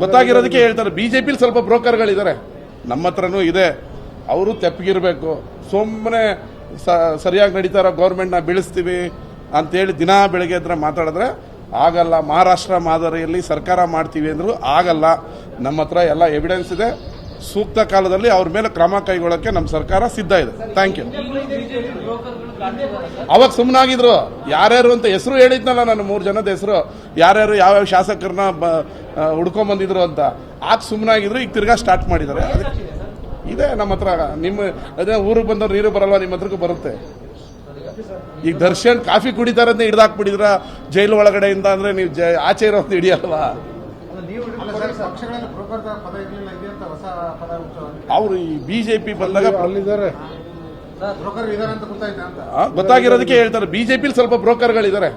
ಗೊತ್ತಾಗಿರೋದಕ್ಕೆ ಹೇಳ್ತಾರೆ. ಬಿಜೆಪಿಲಿ ಸ್ವಲ್ಪ ಬ್ರೋಕರ್ಗಳಿದ್ದಾರೆ. ನಮ್ಮ ಹತ್ರನೂ ಇದೆ. ಅವರು ತೆಪ್ಪಗಿರ್ಬೇಕು. ಸುಮ್ಮನೆ ಸರಿಯಾಗಿ ನಡೀತಾರ ಗೌರ್ಮೆಂಟ್ನ ಬೀಳಿಸ್ತೀವಿ ಅಂತೇಳಿ ದಿನಾ ಬೆಳಗ್ಗೆ ಹತ್ರ ಮಾತಾಡಿದ್ರೆ ಆಗಲ್ಲ ಮಹಾರಾಷ್ಟ್ರ ಮಾದರಿಯಲ್ಲಿ ಸರ್ಕಾರ ಮಾಡ್ತೀವಿ ಅಂದ್ರು ಆಗಲ್ಲ. ನಮ್ಮ ಹತ್ರ ಎಲ್ಲ ಎವಿಡೆನ್ಸ್ ಇದೆ. ಸೂಕ್ತ ಕಾಲದಲ್ಲಿ ಅವ್ರ ಮೇಲೆ ಕ್ರಮ ಕೈಗೊಳ್ಳೋಕೆ ನಮ್ಮ ಸರ್ಕಾರ ಸಿದ್ಧ ಇದೆ. ಥ್ಯಾಂಕ್ ಯು ಅವಾಗ ಸುಮ್ಮನಾಗಿದ್ರು ಯಾರ್ಯಾರು ಅಂತ ಹೆಸರು ಹೇಳಿದ್ನಲ್ಲ ನಾನು ಮೂರು ಜನದ ಹೆಸರು. ಯಾರ್ಯಾರು ಯಾವ್ಯಾವ ಶಾಸಕರನ್ನ ಹುಡ್ಕೊಂಡ್ ಬಂದಿದ್ರು ಅಂತ. ಆಗ ಸುಮ್ಮನಾಗಿದ್ರು ಈಗ ತಿರ್ಗಾ ಸ್ಟಾರ್ಟ್ ಮಾಡಿದ್ದಾರೆ. ಇದೆ ನಮ್ಮ ಹತ್ರ. ನಿಮ್ಮ ಅದೇ ಊರಿಗೆ ಬಂದವ್ರು ನೀರು ಬರಲ್ವಾ ನಿಮ್ಮ ಹತ್ರಕ್ಕೂ ಬರುತ್ತೆ. ಈಗ ದರ್ಶನ್ ಕಾಫಿ ಕುಡಿತಾರಂತ ಹಿಡ್ದಾಕ್ಬಿಟ್ಟಿದ್ರ ಜೈಲು ಒಳಗಡೆಯಿಂದ ಅಂದ್ರೆ ನೀವು ಜೈ- ಆಚೆ ಇರೋದು ಹಿಡಿಯಲ್ವಾ? ಇದೆ ಅವ್ರು ಈ ಬಿಜೆಪಿ ಬಂದಾಗ ಗೊತ್ತಾಗಿರೋದಕ್ಕೆ ಹೇಳ್ತಾರೆ. ಬಿಜೆಪಿಲಿ ಸ್ವಲ್ಪ ಬ್ರೋಕರ್ಗಳಿದ್ದಾರೆ